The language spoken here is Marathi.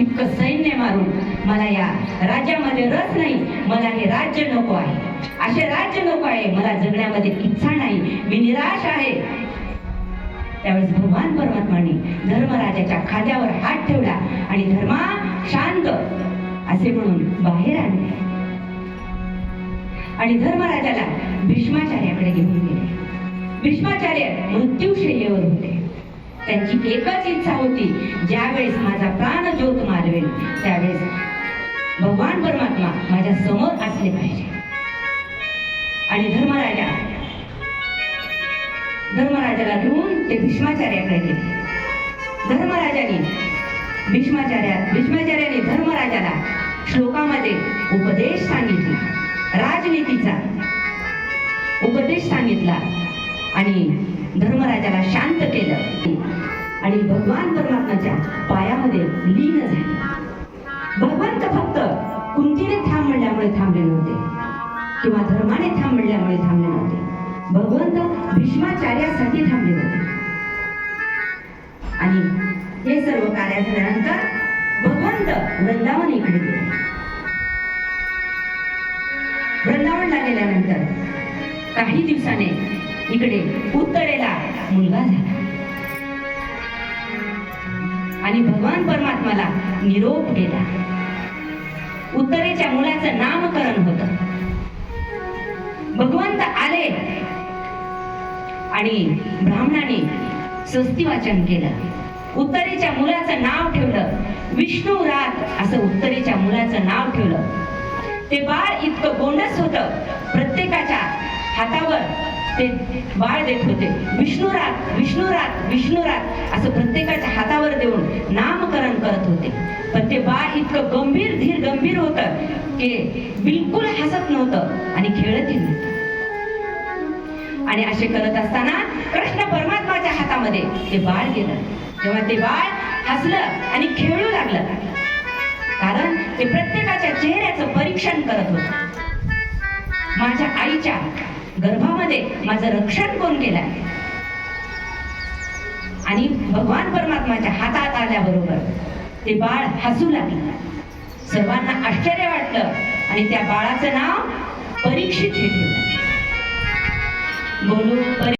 इतकं सैन्य मारून मला या राज्यामध्ये रस नाही मला हे राज्य नको आहे. असे राज्य नको आहे मला जगण्यामध्ये इच्छा नाही मी निराश आहे. त्यावेळेस भगवान परमात्माने धर्मराजाच्या खांद्यावर हात ठेवला आणि धर्मा शांत असे म्हणून बाहेर आणले आणि धर्मराजाला भीष्माचार्याकडे घेऊन गेले. भीष्माचार्य मृत्यूशय्येवर होते. त्यांची एकच इच्छा होती ज्यावेळेस माझा प्राण त्यावेळेस भगवान परमात्मा माझ्यासमोर असले पाहिजे. आणि धर्मराजा धर्मराजाला घेऊन ते भीष्माचार्याकडे गेले. धर्मराजाने भीष्माचार्या भीष्माचार्याने धर्मराजाला श्लोकामध्ये उपदेश सांगितला राजनीतीचा उपदेश सांगितला आणि धर्मराजाला शांत केलं. आणि भगवान परमात्माच्या पायामध्ये लीन झाले. भगवंत फक्त कुंतीने थांब म्हणल्यामुळे थांबले नव्हते किंवा धर्माने थांब म्हणल्यामुळे थांबले नव्हते. भगवंत भीष्माचार्यासाठी थांबले होते आणि हे सर्व कार्य झाल्यानंतर भगवंत वृंदावन इकडे गेले. वृंदावनला गेल्यानंतर काही दिवसाने इकडे उत्तरे आणि भगवान परमात्माला निरोप दिला. उत्तरेच्या मुलाचं नामकरण होत. भगवंत आले आणि ब्राह्मणाने स्वस्ती वाचन केलं. उत्तरेच्या मुलाचं नाव ठेवलं. विष्णू रात असं उत्तरेच्या मुलाचं नाव ठेवलं. ते बाळ इतकं गोंडस होत. प्रत्येकाच्या हातावर ते बाळ देत होते. विष्णुरात विष्णुरात विष्णुरात असं प्रत्येकाच्या हातावर देऊन नामकरण करत होते. पण ते बाळ इतकं गंभीर धीर गंभीर होतं की बिलकुल हसत नव्हतं आणि खेळतही नव्हतं. आणि असे करत असताना कृष्ण परमात्माच्या हातामध्ये ते बाळ गेलं. तेव्हा ते बाळ हसलं आणि खेळू लागलं. कारण ते प्रत्येकाच्या चेहऱ्याचं परीक्षण करत होतं. गर्भामध्ये माझं रक्षण कोण केलंय? आणि भगवान परमात्माच्या हातात आल्याबरोबर ते बाळ हसू लागलं. सर्वांना आश्चर्य वाटलं आणि त्या बाळाचं नाव परीक्षित हे ठेवलं. बोलू परी